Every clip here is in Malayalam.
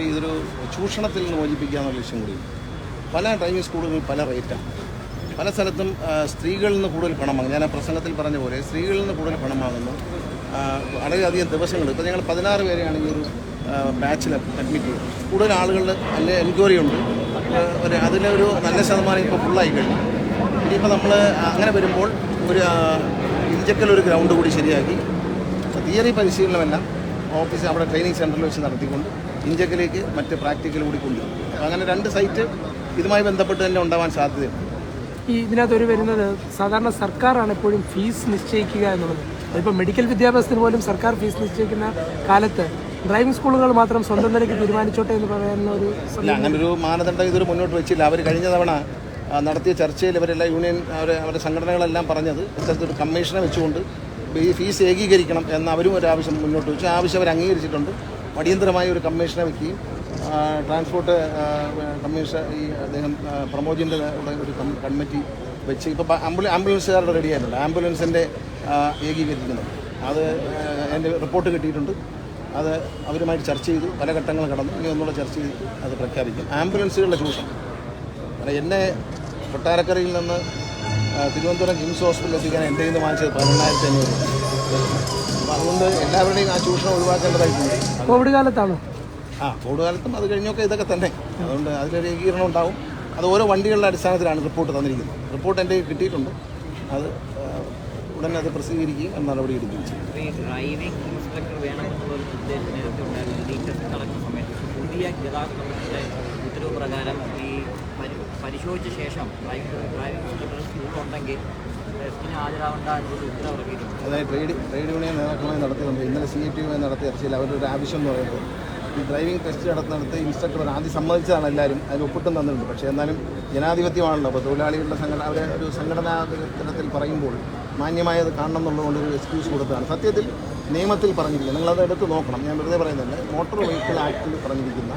ഇതൊരു ചൂഷണത്തിൽ നിന്ന് മോചിപ്പിക്കുക എന്നുള്ള ലക്ഷ്യം കൂടി പല ഡ്രൈവിംഗ് സ്കൂളുകളിൽ പല റേറ്റാണ് പല സ്ഥലത്തും സ്ത്രീകളിൽ നിന്ന് കൂടുതൽ പണം വാങ്ങും ഞാൻ ആ പ്രസംഗത്തിൽ പറഞ്ഞ പോലെ സ്ത്രീകളിൽ നിന്ന് കൂടുതൽ പണം വാങ്ങുന്നു. വളരെയധികം ദിവസങ്ങൾ. ഇപ്പോൾ ഞങ്ങൾ പതിനാറ് പേരെയാണ് ഈ ഒരു ബാച്ചിൽ അഡ്മിറ്റ് കൂടുതൽ ആളുകളുടെ നല്ല എൻക്വയറി ഉണ്ട്. ഒരു അതിലൊരു നല്ല ശതമാനം ഇപ്പോൾ ഫുള്ളായി കഴിഞ്ഞു. ഇനിയിപ്പോൾ നമ്മൾ അങ്ങനെ വരുമ്പോൾ ഒരു ഇഞ്ചക്കൽ ഒരു ഗ്രൗണ്ട് കൂടി ശരിയാക്കി. തിയറി പരിശീലനമെല്ലാം. ഓഫീസ് അവിടെ ട്രെയിനിങ് സെന്ററിൽ വെച്ച് നടത്തിക്കൊണ്ട് ഇഞ്ചക്കലേക്ക് മറ്റ് പ്രാക്ടിക്കൽ കൂടി കൊണ്ടുവരും. അങ്ങനെ രണ്ട് സൈറ്റ് ഇതുമായി ബന്ധപ്പെട്ട് തന്നെ ഉണ്ടാവാൻ സാധ്യതയുണ്ട്. ഈ ഇതിനകത്ത് ഒരു വരുന്നത് സാധാരണ സർക്കാരാണ് എപ്പോഴും ഫീസ് നിശ്ചയിക്കുക എന്നുള്ളത്. അതിപ്പോൾ മെഡിക്കൽ വിദ്യാഭ്യാസത്തിന് പോലും സർക്കാർ ഫീസ് നിശ്ചയിക്കുന്ന കാലത്ത് ഡ്രൈവിംഗ് സ്കൂളുകൾ മാത്രം സ്വന്തം നിലയ്ക്ക് തീരുമാനിച്ചോട്ടെ എന്ന് പറയുന്ന ഒരു അങ്ങനെ ഒരു മാനദണ്ഡം ഇതൊരു മുന്നോട്ട് വെച്ചില്ല. അവർ കഴിഞ്ഞ തവണ നടത്തിയ ചർച്ചയിൽ ഇവരെല്ലാം യൂണിയൻ അവർ അവരുടെ സംഘടനകളെല്ലാം പറഞ്ഞത് ഇത്തരത്തിലൊരു കമ്മീഷനെ വെച്ചുകൊണ്ട് ഈ ഫീസ് ഏകീകരിക്കണം എന്ന അവരും ഒരു ആവശ്യം മുന്നോട്ട് വെച്ചു. ആവശ്യം അവർ അംഗീകരിച്ചിട്ടുണ്ട്. അടിയന്തരമായി ഒരു കമ്മീഷനെ വയ്ക്കുകയും ട്രാൻസ്പോർട്ട് കമ്മീഷൻ ഈ അദ്ദേഹം പ്രമോദിന്റെ ഒരു കമ്മിറ്റി വെച്ച് ഇപ്പോൾ ആംബുല ആംബുലൻസുകാരുടെ റെഡി ആയിട്ടുണ്ട്. ആംബുലൻസിന്റെ ഏകീകരിക്കുന്നത് അത് എന്റെ റിപ്പോർട്ട് കിട്ടിയിട്ടുണ്ട്. അത് അവരുമായിട്ട് ചർച്ച ചെയ്തു. പല ഘട്ടങ്ങൾ കടന്നു. ഇനി ഒന്നുകൂടെ ചർച്ച ചെയ്ത് അത് പ്രഖ്യാപിക്കും. ആംബുലൻസുകളുടെ ചൂഷണം. എന്നെ കൊട്ടാരക്കരയിൽ നിന്ന് തിരുവനന്തപുരം കിംസ് ഹോസ്പിറ്റലിൽ എത്തിക്കാൻ എന്റെ കയ്യിൽ നിന്ന് വാങ്ങിച്ചത് പതിനെണ്ണായിരത്തി അഞ്ഞൂറ് അപ്പോൾ അതുകൊണ്ട് എല്ലാവരുടെയും ആ ചൂഷണം ഒഴിവാക്കേണ്ടതായിട്ടുണ്ട്. കോവിഡ് കാലത്താണോ? ആ കോവിഡ് കാലത്തും അത് കഴിഞ്ഞൊക്കെ ഇതൊക്കെ തന്നെ. അതുകൊണ്ട് അതിലൊരു ഏകീകരണം ഉണ്ടാവും. അത് ഓരോ വണ്ടികളുടെ അടിസ്ഥാനത്തിലാണ് റിപ്പോർട്ട് തന്നിരിക്കുന്നത്. റിപ്പോർട്ട് എന്റെ കിട്ടിയിട്ടുണ്ട്. അത് ഉടനെ അത് പ്രസിദ്ധീകരിക്കുകയും അത് നടപടി എടുക്കുകയും ചെയ്യും പുതിയ ഗതാഗത ഉത്തരവ് പ്രകാരം ഈ പരിശോധിച്ച ശേഷം ഡ്രൈവിംഗ് ഇൻസ്ട്രക്ടർ സ്കൂളുണ്ടെങ്കിൽ ടെസ്റ്റിന് ഹാജരാവേണ്ട എന്നൊരു ഉത്തരവ് ഇറക്കിയിട്ടുണ്ട് അതായത് ട്രേഡ് ട്രേഡ് യൂണിയൻ നേതാക്കളുമായി നടത്തിയിട്ടുണ്ട് ഇന്നലെ സി എ ടി യുമായി നടത്തിയ ചർച്ചയിൽ അവരുടെ ഒരു ആവശ്യം എന്ന് പറയുന്നത് ഈ ഡ്രൈവിംഗ് ടെസ്റ്റ് നടത്തുന്നിടത്ത് ഇൻസ്ട്രക്ടർ ആദ്യം സമ്മതിച്ചതാണ് എല്ലാവരും അതിന് ഒപ്പിട്ടും തന്നിട്ടുണ്ട്. പക്ഷേ എന്നാലും ജനാധിപത്യമാണല്ലോ. അപ്പോൾ തൊഴിലാളികളുടെ സംഘടന അവരെ ഒരു സംഘടനാ തലത്തിൽ പറയുമ്പോൾ മാന്യമായത് കാണണം എന്നുള്ളതുകൊണ്ട് ഒരു എക്സ്ക്യൂസ് കൊടുത്തതാണ്. സത്യത്തിൽ നിയമത്തിൽ പറഞ്ഞിരിക്കുന്നത് നിങ്ങളത് എടുത്ത് നോക്കണം. ഞാൻ വെറുതെ പറയുന്നുണ്ട് മോട്ടോർ വെഹിക്കിൾ ആക്ടിൽ പറഞ്ഞിരിക്കുന്ന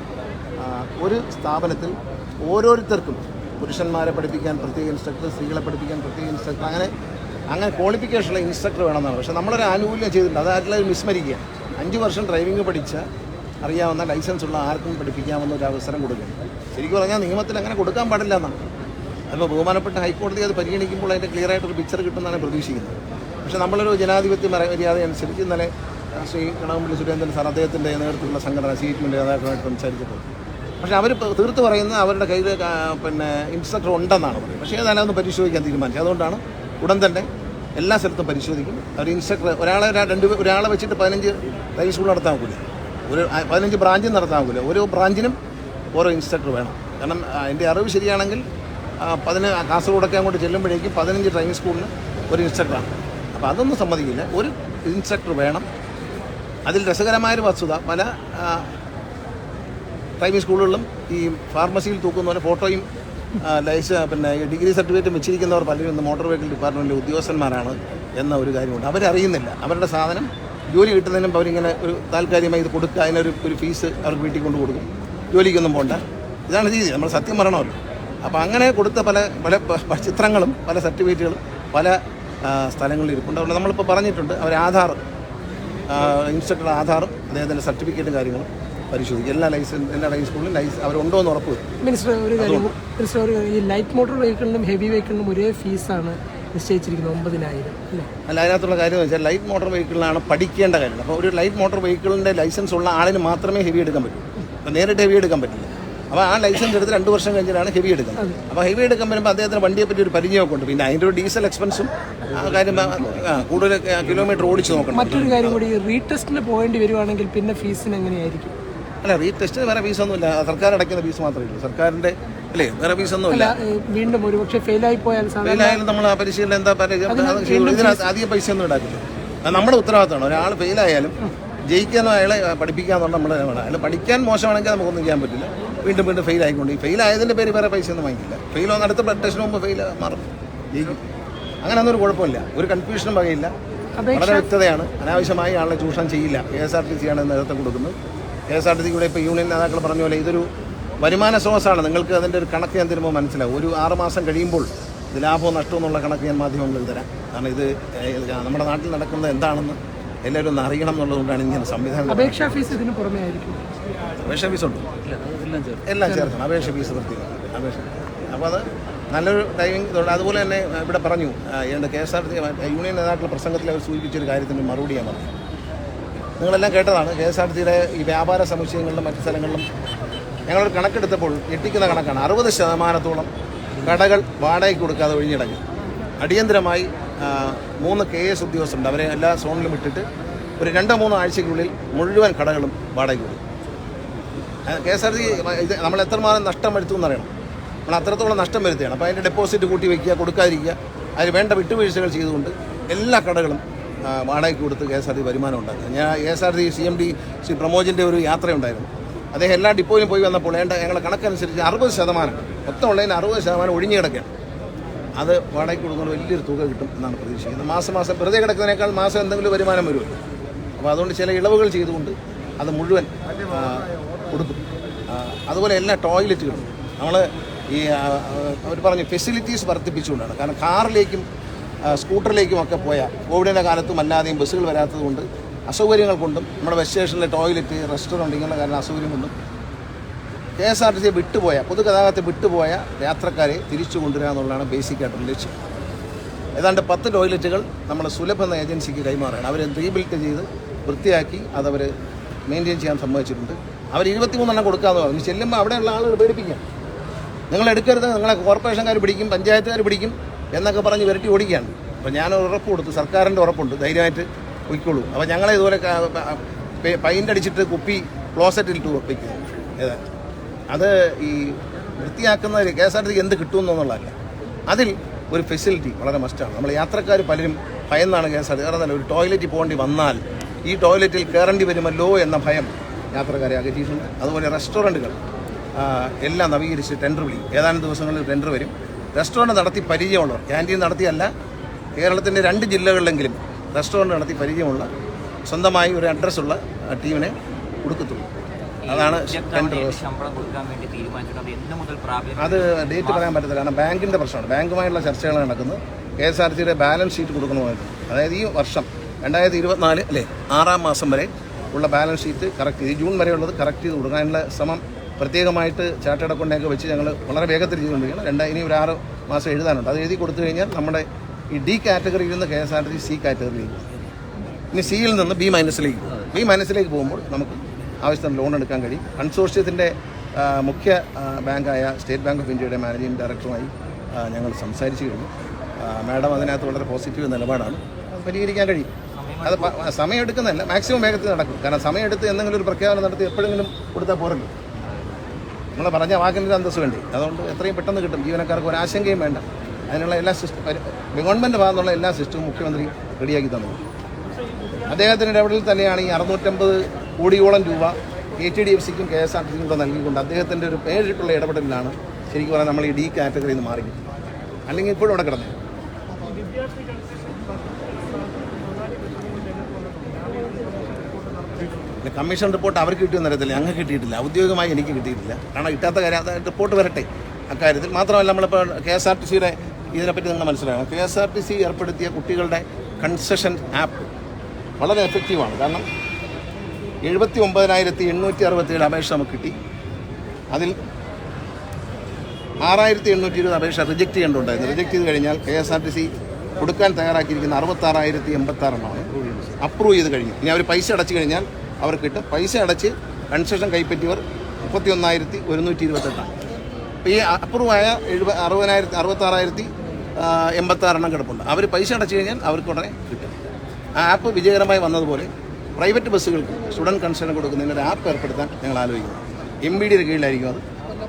ഒരു സ്ഥാപനത്തിൽ ഓരോരുത്തർക്കും പുരുഷന്മാരെ പഠിപ്പിക്കാൻ പ്രത്യേക ഇൻസ്ട്രക്ടർ സ്ത്രീകളെ പഠിപ്പിക്കാൻ പ്രത്യേക ഇൻസ്ട്രക്ടർ അങ്ങനെ അങ്ങനെ ക്വാളിഫിക്കേഷനുള്ള ഇൻസ്ട്രക്ടർ വേണമെന്നാണ്. പക്ഷേ നമ്മളൊരു ആനുകൂല്യം ചെയ്തിട്ടുണ്ട്. അതായിട്ടുള്ള ഒരു വിസ്മരിക്കുക. അഞ്ച് വർഷം ഡ്രൈവിംഗ് പഠിച്ച അറിയാവുന്ന ലൈസൻസ് ഉള്ള ആർക്കും പഠിപ്പിക്കാമെന്നൊരു അവസരം കൊടുക്കും ശരിക്കും പറഞ്ഞാൽ നിയമത്തിൽ അങ്ങനെ കൊടുക്കാൻ പാടില്ല എന്നാണ്. അപ്പോൾ ബഹുമാനപ്പെട്ട ഹൈക്കോടതി അത് പരിഗണിക്കുമ്പോൾ അതിന്റെ ക്ലിയർ ആയിട്ടൊരു പിക്ചർ കിട്ടുമെന്നാണ് പ്രതീക്ഷിക്കുന്നത്. പക്ഷേ നമ്മളൊരു ജനാധിപത്യ മര- മര്യാദ അനുസരിച്ച് ഇന്നലെ ശ്രീ കടകംപള്ളി സുരേന്ദ്രൻ സാർ അദ്ദേഹത്തിന്റെ നേതൃത്വത്തിലുള്ള സംഘടന സി ടിയുടെ നേതാക്കളുമായിട്ട് പക്ഷേ അവർ തീർത്ത് പറയുന്നത് അവരുടെ കയ്യിൽ പിന്നെ ഇൻസ്ട്രക്ടർ ഉണ്ടെന്നാണ് പറയുന്നത്. പക്ഷേ ഏതായാലും അതൊന്ന് പരിശോധിക്കാൻ തീരുമാനിച്ചു അതുകൊണ്ടാണ് ഉടൻ തന്നെ എല്ലാ സ്ഥലത്തും പരിശോധിക്കും. അവർ ഇൻസ്ട്രക്ടർ ഒരാളെ ഒരാ- രണ്ട് ഒരാളെ വെച്ചിട്ട് പതിനഞ്ച് ഡ്രൈവിംഗ് സ്കൂൾ നടത്താൻ നോക്കില്ല ഒരു പതിനഞ്ച് ബ്രാഞ്ചും നടത്താൻ നോക്കില്ല ഓരോ ബ്രാഞ്ചിനും ഓരോ ഇൻസ്ട്രക്ടർ വേണം. കാരണം എന്റെ അറിവ് ശരിയാണെങ്കിൽ പതിന കാസർഗോഡൊക്കെ അങ്ങോട്ട് ചെല്ലുമ്പോഴേക്കും പതിനഞ്ച് ഡ്രൈവിംഗ് സ്കൂളിന് ഒരു ഇൻസ്ട്രക്ടറാണ് അപ്പോൾ അതൊന്നും സമ്മതിക്കില്ല. ഒരു ഇൻസ്ട്രക്ടർ വേണം. അതിൽ രസകരമായൊരു വസ്തുത പല ഡ്രൈവിംഗ് സ്കൂളുകളിലും ഈ ഫാർമസിയിൽ തൂക്കുന്ന പോലെ ഫോട്ടോയും ലൈസ പിന്നെ ഡിഗ്രി സർട്ടിഫിക്കറ്റും വെച്ചിരിക്കുന്നവർ പലരും ഇന്ന് മോട്ടോർ വെഹിക്കിൾ ഡിപ്പാർട്ട്മെന്റിലെ ഉദ്യോഗസ്ഥന്മാരാണ് എന്ന ഒരു കാര്യമുണ്ട്. അവരറിയുന്നില്ല. അവരുടെ സാധനം ജോലി കിട്ടുന്നതിനും അവരിങ്ങനെ ഒരു താൽക്കാലികമായി ഇത് കൊടുക്കുക അതിനൊരു ഒരു ഫീസ് അവർക്ക് വീട്ടിൽ കൊണ്ട് കൊടുക്കും. ജോലിക്കൊന്നും പോകണ്ട ഇതാണ് രീതി. നമ്മൾ സത്യം പറയണമല്ലോ. അപ്പോൾ അങ്ങനെ കൊടുത്ത പല പല ചിത്രങ്ങളും പല സർട്ടിഫിക്കറ്റുകളും പല സ്ഥലങ്ങളിൽ ഇരിപ്പുണ്ട്. അതുകൊണ്ട് നമ്മളിപ്പോൾ പറഞ്ഞിട്ടുണ്ട് അവർ ആധാർ ഇൻസ്ട്രക്ടർ ആധാറും അദ്ദേഹത്തിന്റെ സർട്ടിഫിക്കറ്റും കാര്യങ്ങളും. പരിശോധിക്കും. എല്ലാ ലൈസൻസ് എല്ലാ ഡ്രൈവിംഗ് സ്കൂളിലും ലൈസ് അവരുണ്ടോ എന്ന് ഉറപ്പ് മിനിസ്റ്റർ ഒരു കാര്യം മിനിസ്റ്റർ ഒരു കാര്യം, ഈ ലൈറ്റ് മോട്ടോർ വെഹിക്കിളിനും ഹെവി വെഹിക്കിളിനും ഒരേ ഫീസാണ് നിശ്ചയിച്ചിരിക്കുന്നത് ഒമ്പതിനായിരം അല്ലേ? അതിനകത്തുള്ള കാര്യം എന്ന് വെച്ചാൽ ലൈറ്റ് മോട്ടോർ വെഹിക്കിളിലാണ് പഠിക്കേണ്ട കാര്യം. അപ്പോൾ ഒരു ലൈറ്റ് മോട്ടോർ വെഹിക്കിളിന്റെ ലൈസൻസ് ഉള്ള ആളിന് മാത്രമേ ഹെവി എടുക്കാൻ പറ്റൂ. അപ്പോൾ നേരിട്ട് ഹെവി എടുക്കാൻ പറ്റില്ല. അപ്പോൾ ആ ലൈസൻസ് എടുത്ത് രണ്ട് വർഷം കഴിഞ്ഞിട്ടാണ് ഹെവി എടുക്കുന്നത് അപ്പോൾ ഹെവി എടുക്കാൻ വരുമ്പോൾ അദ്ദേഹത്തിന് വണ്ടിയെ പറ്റി ഒരു പരിചയമൊക്കെ ഉണ്ട്. പിന്നെ അതിന്റെ ഒരു ഡീസൽ എക്സ്പെൻസും ആ കാര്യം കൂടുതൽ കിലോമീറ്റർ ഓടിച്ച് നോക്കണം. മറ്റൊരു കാര്യം കൂടി റീടെസ്റ്റിന് പോകേണ്ടി വരുവാണെങ്കിൽ പിന്നെ ഫീസിന് എങ്ങനെയായിരിക്കും? അല്ല ഈ ടെസ്റ്റിന് വേറെ ഫീസൊന്നുമില്ല സർക്കാർ അടയ്ക്കുന്ന ഫീസ് മാത്രമേ ഉള്ളൂ. സർക്കാരിന്റെ അല്ലേ വേറെ ഫീസ് ഒന്നുമില്ല. ഏ, വീണ്ടും ഒരു പക്ഷേ ഫെയിലായി പോയാൽ ഫെയിലായാലും നമ്മൾ ആ പരിശീലനം എന്താ പറയുക. അധികം പൈസ ഒന്നും ഇടാക്കില്ല അത് നമ്മുടെ ഉത്തരവാദിത്തമാണ്. ഒരാൾ ഫെയിലായാലും ജയിക്കാനോ അയാളെ പഠിപ്പിക്കാന്നുള്ള നമ്മുടെ അയാൾ പഠിക്കാൻ മോശമാണെങ്കിൽ നമുക്കൊന്നും ചെയ്യാൻ പറ്റില്ല. വീണ്ടും വീണ്ടും ഫെയിൽ ആയിക്കൊണ്ട്. ഈ ഫെയിൽ ആയതിന്റെ പേര് വേറെ പൈസ ഒന്നും വാങ്ങിക്കില്ല. ഫെയിൽ വന്ന അടുത്ത ബ്ലഡ് ടെസ്റ്റിന് മുമ്പ് ഫെയിൽ മാറും. ജയിക്കും. അങ്ങനെ ഒന്നും ഒരു കുഴപ്പമില്ല. ഒരു കൺഫ്യൂഷനും വകയില്ല. വളരെ വ്യക്തതയാണ്. അനാവശ്യമായി ആളെ ചൂഷണം ചെയ്യില്ല. കെ എസ് ആർ ടി സിയാണ് നേതൃത്വം കൊടുക്കുന്നത്. കെ എസ് ആർ ടി സിയുടെ ഇപ്പോൾ യൂണിയൻ നേതാക്കൾ പറഞ്ഞ പോലെ ഇതൊരു വരുമാന സ്രോതസ്സാണ് നിങ്ങൾക്ക് അതിന്റെ ഒരു കണക്ക് ഞാൻ തരുമ്പോൾ മനസ്സിലാവും. ഒരു ആറ് മാസം കഴിയുമ്പോൾ ഇത് ലാഭവും നഷ്ടവും എന്നുള്ള കണക്ക് ഞാൻ മാധ്യമങ്ങളിൽ തരാം. കാരണം ഇത് നമ്മുടെ നാട്ടിൽ നടക്കുന്നത് എന്താണെന്ന് എല്ലാവരും ഒന്ന് അറിയണം എന്നുള്ളതുകൊണ്ടാണ് ഇങ്ങനെ സംവിധാനം അപേക്ഷാ ഫീസ് ഇതിന് പുറമേ ആയിരിക്കും. അപേക്ഷാ ഫീസ് ഉണ്ട്. എല്ലാം ചേർക്കണം. അപേക്ഷ ഫീസ് വൃത്തിയാണ് അപേക്ഷ അപ്പോൾ അത് നല്ലൊരു ടൈമിംഗ് ഇതുണ്ട് അതുപോലെ തന്നെ ഇവിടെ പറഞ്ഞു. എന്റെ K S R T union നേതാക്കളുടെ പ്രസംഗത്തിൽ അവർ സൂചിപ്പിച്ചൊരു കാര്യത്തിന് മറുപടി ഞാൻ പറഞ്ഞു. നിങ്ങളെല്ലാം കേട്ടതാണ്. കെ എസ് ആർ ടിയുടെ ഈ വ്യാപാര സമുച്ചയങ്ങളിലും മറ്റ് സ്ഥലങ്ങളിലും ഞങ്ങളൊരു കണക്കെടുത്തപ്പോൾ ഞെട്ടിക്കുന്ന കണക്കാണ്. അറുപത് ശതമാനത്തോളം കടകൾ വാടകയ്ക്ക് കൊടുക്കാതെ ഒഴിഞ്ഞിടങ്ങി. അടിയന്തരമായി മൂന്ന് കെ എസ് ഉദ്യോഗസ്ഥരുണ്ട്. അവരെ എല്ലാ സോണിലും ഇട്ടിട്ട് ഒരു രണ്ടോ മൂന്നോ ആഴ്ചയ്ക്കുള്ളിൽ മുഴുവൻ കടകളും വാടകയ്ക്ക് കൊടുക്കും. കെ എസ് ആർ ടി ഇത് നമ്മൾ എത്രമാത്രം നഷ്ടം വരുത്തും എന്നറിയണം നമ്മൾ അത്രത്തോളം നഷ്ടം വരുത്തുകയാണ്. അപ്പോൾ അതിന്റെ ഡെപ്പോസിറ്റ് കൂട്ടി വയ്ക്കുക കൊടുക്കാതിരിക്കുക. അതിന് വേണ്ട വിട്ടുവീഴ്ചകൾ ചെയ്തുകൊണ്ട് എല്ലാ കടകളും വാടകയ്ക്ക് കൊടുത്ത് കെ എസ് ആർ ടി വരുമാനം ഉണ്ടാക്കുക. ഞാൻ K S R T C M D Shri പ്രമോജിന്റെ ഒരു യാത്രയുണ്ടായിരുന്നു. അദ്ദേഹം എല്ലാ ഡിപ്പോയിലും പോയി വന്നപ്പോൾ വേണ്ട ഞങ്ങളുടെ കണക്കനുസരിച്ച് അറുപത് ശതമാനം മൊത്തം ഉള്ളതിന് അറുപത് ശതമാനം ഒഴിഞ്ഞു കിടക്കുകയാണ്. അത് വാടകയ്ക്ക് കൊടുക്കുന്ന വലിയൊരു തുക കിട്ടും എന്നാണ് പ്രതീക്ഷിക്കുന്നത്. മാസം മാസം വെറുതെ കിടക്കുന്നതിനേക്കാൾ മാസം എന്തെങ്കിലും വരുമാനം വരുമല്ലോ. അപ്പോൾ അതുകൊണ്ട് ചില ഇളവുകൾ ചെയ്തുകൊണ്ട് അത് മുഴുവൻ കൊടുക്കും. അതുപോലെ എല്ലാ ടോയ്ലറ്റുകളും നമ്മൾ ഈ അവർ പറഞ്ഞു ഫെസിലിറ്റീസ് വർദ്ധിപ്പിച്ചുകൊണ്ടാണ്. കാരണം കാറിലേക്കും സ്കൂട്ടറിലേക്കും ഒക്കെ പോയ കോവിഡിന്റെ കാലത്തും അല്ലാതെയും ബസ്സുകൾ വരാത്തത് കൊണ്ട് അസൗകര്യങ്ങൾ കൊണ്ടും നമ്മുടെ ബസ് സ്റ്റേഷനിലെ ടോയ്ലറ്റ് റെസ്റ്റോറന്റ് ഇങ്ങനെയുള്ള കാരണം അസൗകര്യം കൊണ്ടും കെ എസ് ആർ ടി സിയെ വിട്ടുപോയ പൊതുഗതാഗതത്തെ വിട്ടുപോയ യാത്രക്കാരെ തിരിച്ചു കൊണ്ടുവരിക എന്നുള്ളതാണ് ബേസിക് ആയിട്ടുള്ള ലക്ഷ്യം. ഏതാണ്ട് പത്ത് ടോയ്ലറ്റുകൾ നമ്മൾ സുലഭ എന്ന ഏജൻസിക്ക് കൈമാറുകയാണ്. അവർ റീബിൽറ്റ് ചെയ്ത് വൃത്തിയാക്കി അതവർ മെയിന്റെയിൻ ചെയ്യാൻ സമ്മതിച്ചിട്ടുണ്ട്. അവർ ഇരുപത്തിമൂന്നെണ്ണം കൊടുക്കാമെന്ന് പറഞ്ഞു. ചെല്ലുമ്പോൾ അവിടെയുള്ള ആളുകൾ പേടിപ്പിക്കാം നിങ്ങൾ എടുക്കരുത്. നിങ്ങളെ കോർപ്പറേഷൻകാർ പിടിക്കും പഞ്ചായത്തുകാർ പിടിക്കും. എന്നൊക്കെ പറഞ്ഞ് വിരട്ടി ഓടിക്കുകയാണ്. അപ്പോൾ ഞാൻ ഉറപ്പ് കൊടുത്തു. സർക്കാരിന്റെ ഉറപ്പുണ്ട്. ധൈര്യമായിട്ട് പൊയ്ക്കോളൂ. അപ്പോൾ ഞങ്ങളെ ഇതുപോലെ പൈന്റ് അടിച്ചിട്ട് കുപ്പി ക്ലോസറ്റിലിട്ട് ഉറപ്പിക്കുക ഏതാ? അത് ഈ വൃത്തിയാക്കുന്ന കെ എസ് ആർ ടി എന്ത് കിട്ടുമെന്നുള്ളതല്ല അതിൽ ഒരു ഫെസിലിറ്റി വളരെ മസ്റ്റാണ് നമ്മൾ യാത്രക്കാർ പലരും ഭയന്നാണ് കെ എസ് ആർ ടി കാരണം ഒരു ടോയ്ലറ്റിൽ പോകേണ്ടി വന്നാൽ ഈ ടോയ്ലറ്റിൽ കയറേണ്ടി വരുമല്ലോ എന്ന ഭയം യാത്രക്കാരെ അകറ്റിയിട്ടുണ്ട് അതുപോലെ റെസ്റ്റോറന്റുകൾ എല്ലാം നവീകരിച്ച് ടെൻഡർ വിളി. ഏതാനും ദിവസങ്ങളിൽ ടെൻഡർ വരും. റെസ്റ്റോറന്റ് നടത്തി പരിചയമുള്ളവർ ക്യാന്റീൻ നടത്തിയല്ല കേരളത്തിന്റെ രണ്ട് ജില്ലകളിലെങ്കിലും റെസ്റ്റോറന്റ് നടത്തി പരിചയമുള്ള സ്വന്തമായി ഒരു അഡ്രസ്സുള്ള ടീമിനെ കൊടുക്കത്തുള്ളൂ. അതാണ് അത് ഡേറ്റ് പറയാൻ പറ്റത്തില്ല. കാരണം ബാങ്കിന്റെ പ്രശ്നമാണ്. ബാങ്കുമായുള്ള ചർച്ചകൾ നടക്കുന്നത്. കെ എസ് ആർ സിയുടെ ബാലൻസ് ഷീറ്റ് കൊടുക്കണമായിട്ട് അതായത് ഈ വർഷം രണ്ടായിരത്തി ഇരുപത്തിനാല് അല്ലേ ആറാം മാസം വരെ ഉള്ള ബാലൻസ് ഷീറ്റ് കറക്റ്റ് ചെയ്ത് ജൂൺ വരെയുള്ളത് കറക്റ്റ് ചെയ്ത് കൊടുക്കാനുള്ള ശ്രമം പ്രത്യേകമായിട്ട് ചാർട്ടേഡ് അക്കൗണ്ടൊക്കെ വെച്ച് ഞങ്ങൾ വളരെ വേഗത്തിൽ ചെയ്തുകൊണ്ടിരിക്കുകയാണ്. രണ്ട് ഇനി ഒരു ആറ് മാസം എഴുതാനുണ്ട്. അത് എഴുതി കൊടുത്തു കഴിഞ്ഞാൽ നമ്മുടെ ഈ ഡി കാറ്റഗറിയിൽ നിന്ന് K S R T C കാറ്റഗറിയിലേക്ക്. ഇനി സിയിൽ നിന്ന് ബി മൈനസിലേക്ക് ബി മൈനസിലേക്ക് പോകുമ്പോൾ നമുക്ക് ആവശ്യത്തിന് ലോൺ എടുക്കാൻ കഴിയും. കൺസോർഷ്യത്തിന്റെ മുഖ്യ ബാങ്കായ സ്റ്റേറ്റ് ബാങ്ക് ഓഫ് ഇന്ത്യയുടെ മാനേജിംഗ് ഡയറക്ടറുമായി ഞങ്ങൾ സംസാരിച്ചു കഴിഞ്ഞു. മാഡം അതിനകത്ത് വളരെ പോസിറ്റീവ് നിലപാടാണ്. പരിഹരിക്കാൻ കഴിയും. അത് സമയം എടുക്കുന്നതല്ല മാക്സിമം വേഗത്തിൽ നടക്കും. കാരണം സമയം എടുത്ത് എന്തെങ്കിലും ഒരു പ്രഖ്യാപനം നടത്തി എപ്പോഴെങ്കിലും കൊടുത്താൽ പോരല്ലോ. നമ്മൾ പറഞ്ഞ വാക്കിന്റെ അന്തസ് വേണ്ടി. അതുകൊണ്ട് എത്രയും പെട്ടെന്ന് കിട്ടും. ജീവനക്കാർക്ക് ഒരു ആശങ്കയും വേണ്ട. അതിനുള്ള എല്ലാ സിസ്റ്റം ഗവൺമെന്റ് ഭാഗത്തുള്ള എല്ലാ സിസ്റ്റവും മുഖ്യമന്ത്രി റെഡിയാക്കി തന്നു. അദ്ദേഹത്തിന്റെ ഇടപെടൽ തന്നെയാണ് ഈ അറുന്നൂറ്റമ്പത് കോടിയോളം രൂപ കെ ടി ഡി എഫ് സിക്കും കെ എസ് ആർ ടി സിക്കും കൂടെ നൽകിക്കൊണ്ട് അദ്ദേഹത്തിന്റെ ഒരു പേരിട്ടുള്ള ഇടപെടലിലാണ് ശരിക്കും പറഞ്ഞാൽ നമ്മൾ ഈ ഡി കാറ്റഗറിയിൽ നിന്ന് മാറി അല്ലെങ്കിൽ ഇപ്പോഴും അവിടെ കിടന്നു കമ്മീഷൻ റിപ്പോർട്ട് അവർക്ക് കിട്ടിയെന്ന് അറിയത്തില്ല ഞങ്ങൾക്ക് കിട്ടിയിട്ടില്ല. ഔദ്യോഗികമായി എനിക്ക് കിട്ടിയിട്ടില്ല. കാരണം കിട്ടാത്ത കാര്യം അത് റിപ്പോർട്ട് വരട്ടെ. അക്കാര്യത്തിൽ മാത്രമല്ല നമ്മളിപ്പോൾ കെ എസ് ആർ ടി സിയുടെ ഇതിനെപ്പറ്റി നിങ്ങൾ മനസ്സിലാക്കണം. K S R T C ഏർപ്പെടുത്തിയ കുട്ടികളുടെ കൺസെഷൻ ആപ്പ് വളരെ എഫക്റ്റീവാണ് കാരണം എഴുപത്തി ഒമ്പതിനായിരത്തി എണ്ണൂറ്റി അറുപത്തിയേഴ് അപേക്ഷ നമുക്ക് കിട്ടി. അതിൽ ആറായിരത്തി എണ്ണൂറ്റി ഇരുപത് അപേക്ഷ റിജക്റ്റ് ചെയ്യേണ്ടതുണ്ടായിരുന്നു. റിജക്റ്റ് ചെയ്ത് കഴിഞ്ഞാൽ K S R T C കൊടുക്കാൻ തയ്യാറാക്കിയിരിക്കുന്ന അറുപത്താറായിരത്തി എൺപത്താറെണ്ണമാണ് അപ്രൂവ് ചെയ്ത് കഴിഞ്ഞു. ഇനി അവർ പൈസ അടച്ചു കഴിഞ്ഞാൽ അവർക്ക് കിട്ടും പൈസ അടച്ച് കൺസെഷൻ കൈപ്പറ്റിയവർ മുപ്പത്തി ഒന്നായിരത്തി ഒരുന്നൂറ്റി ഇരുപത്തെട്ടാണ് അപ്പോൾ ഈ അപ്രൂവ് ആയ എഴുപ അറുപതിനായിരത്തി അറുപത്താറായിരത്തി എൺപത്താറെണ്ണം കിടപ്പുണ്ട്. അവർ പൈസ അടച്ചു കഴിഞ്ഞാൽ അവർക്ക് ഉടനെ കിട്ടും. ആ ആപ്പ് വിജയകരമായി വന്നതുപോലെ പ്രൈവറ്റ് ബസ്സുകൾക്ക് സ്റ്റുഡന്റ് കൺസേൺ കൊടുക്കുന്നതിന് ഒരു ആപ്പ് ഏർപ്പെടുത്താൻ ഞങ്ങൾ ആലോചിക്കുന്നു. എം ബി ഡിയുടെ കീഴിലായിരിക്കും അത്.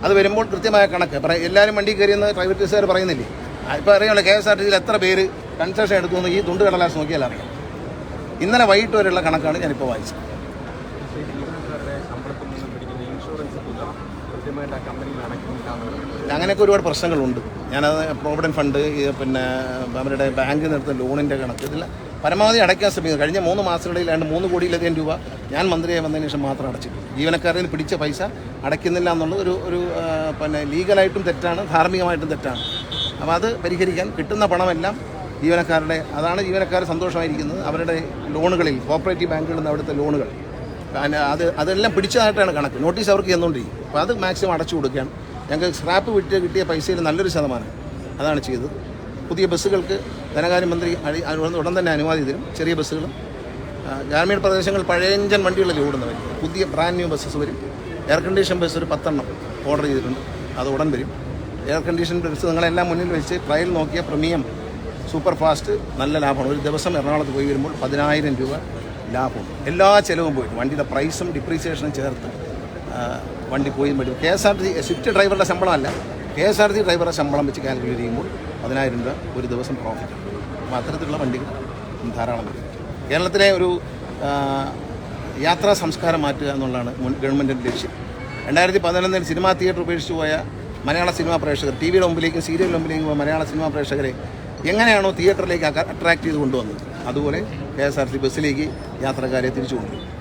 അത് വരുമ്പോൾ കൃത്യമായ കണക്ക്. എല്ലാവരും വണ്ടി കയറിയെന്ന് പ്രൈവറ്റ് ബസ്സുകാർ പറയുന്നില്ലേ? ഇപ്പോൾ അറിയാമല്ലോ കെ എസ് ആർ ടി സിയിൽ എത്ര പേര് കൺസെഷൻ എടുത്തു എന്ന് ഈ തുണ്ട് കടലാസ് നോക്കിയാൽ അറിയാം ഇന്നലെ വൈകിട്ട് വരെയുള്ള കണക്കാണ് ഞാനിപ്പോൾ വായിച്ചത്. അങ്ങനെയൊക്കെ ഒരുപാട് പ്രശ്നങ്ങളുണ്ട്. ഞാനത് പ്രോവിഡന്റ് ഫണ്ട് പിന്നെ അവരുടെ ബാങ്കിൽ നിർത്തുന്ന ലോണിന്റെ കണക്ക് ഇതിൽ പരമാവധി അടയ്ക്കാൻ ശ്രമിക്കുന്നത് കഴിഞ്ഞ മൂന്ന് മാസത്തിനിടയിൽ രണ്ട് മൂന്ന് കോടിയിലധികം രൂപ ഞാൻ മന്ത്രിയായി വന്നതിന് ശേഷം മാത്രം അടച്ചിട്ടുണ്ട് ജീവനക്കാരിൽ നിന്ന് പിടിച്ച പൈസ അടയ്ക്കുന്നില്ല എന്നുള്ളത് ഒരു ഒരു പിന്നെ ലീഗലായിട്ടും തെറ്റാണ് ധാർമ്മികമായിട്ടും തെറ്റാണ്. അപ്പോൾ അത് പരിഹരിക്കാൻ കിട്ടുന്ന പണമെല്ലാം ജീവനക്കാരുടെ അതാണ് ജീവനക്കാർ സന്തോഷമായിരിക്കുന്നത്. അവരുടെ ലോണുകളിൽ കോപ്പറേറ്റീവ് ബാങ്കുകളിൽ നിന്ന് അവിടുത്തെ ലോണുകൾ അത് അതെല്ലാം പിടിച്ചതായിട്ടാണ് കണക്ക്. നോട്ടീസ് അവർക്ക് ചെന്നുകൊണ്ടിരിക്കും അപ്പോൾ അത് മാക്സിമം അടച്ചു കൊടുക്കുകയാണ്. ഞങ്ങൾക്ക് സ്ക്രാപ്പ് വിറ്റ് കിട്ടിയ പൈസയിൽ നല്ലൊരു ശതമാനം അതാണ് ചെയ്തത്. പുതിയ ബസ്സുകൾക്ക് ധനകാര്യമന്ത്രി ഉടൻ തന്നെ അനുമതി തരും ചെറിയ ബസ്സുകളും ഗ്രാമീണ പ്രദേശങ്ങൾ പഴയ എഞ്ചൻ വണ്ടികളിൽ ഓടുന്നവർ പുതിയ ബ്രാൻഡ് ന്യൂ ബസ്സസ് വരും. എയർ കണ്ടീഷൻ ബസ് ഒരു പത്തെണ്ണം ഓർഡർ ചെയ്തിട്ടുണ്ട്. അത് ഉടൻ വരും. എയർ കണ്ടീഷൻ ബസ് നിങ്ങളെല്ലാം മുന്നിൽ വെച്ച് ട്രയൽ നോക്കിയ പ്രീമിയം സൂപ്പർ ഫാസ്റ്റ് നല്ല ലാഭമാണ്. ഒരു ദിവസം എറണാകുളത്ത് പോയി വരുമ്പോൾ പതിനായിരം രൂപ ലാഭം. എല്ലാ ചിലവും പോയിട്ട് വണ്ടിയുടെ പ്രൈസും ഡിപ്രീസിയേഷനും ചേർത്ത് വണ്ടി പോയി പറ്റും K S R T swift ഡ്രൈവറുടെ ശമ്പളമല്ല. കെ എസ് ആർ ടി ഡ്രൈവറുടെ ശമ്പളം വെച്ച് കാൽക്കുലേറ്റ് ചെയ്യുമ്പോൾ പതിനായിരം രൂപ ഒരു ദിവസം പ്രോഫിറ്റ് അപ്പോൾ അത്തരത്തിലുള്ള വണ്ടികൾ ധാരാളം കേരളത്തിലെ ഒരു യാത്രാ സംസ്കാരം മാറ്റുക എന്നുള്ളതാണ് മുൻ ഗവൺമെന്റിന്റെ ലക്ഷ്യം. രണ്ടായിരത്തി പതിനൊന്നിൽ സിനിമാ തിയേറ്റർ ഉപേക്ഷിച്ച് പോയ മലയാള സിനിമാ പ്രേക്ഷകർ ടി വിയുടെ മുമ്പിലേക്കും സീരിയലിന്റെ മുമ്പിലേക്കും പോയ മലയാള സിനിമാ പ്രേക്ഷകരെ എങ്ങനെയാണോ തിയേറ്ററിലേക്ക് അട്രാക്ട് ചെയ്ത് കൊണ്ടുവന്നത്? അതുപോലെ കെ എസ് ആർ ടി ബസ്സിലേക്ക് യാത്രക്കാരെ തിരിച്ചു കൊണ്ടുവരും.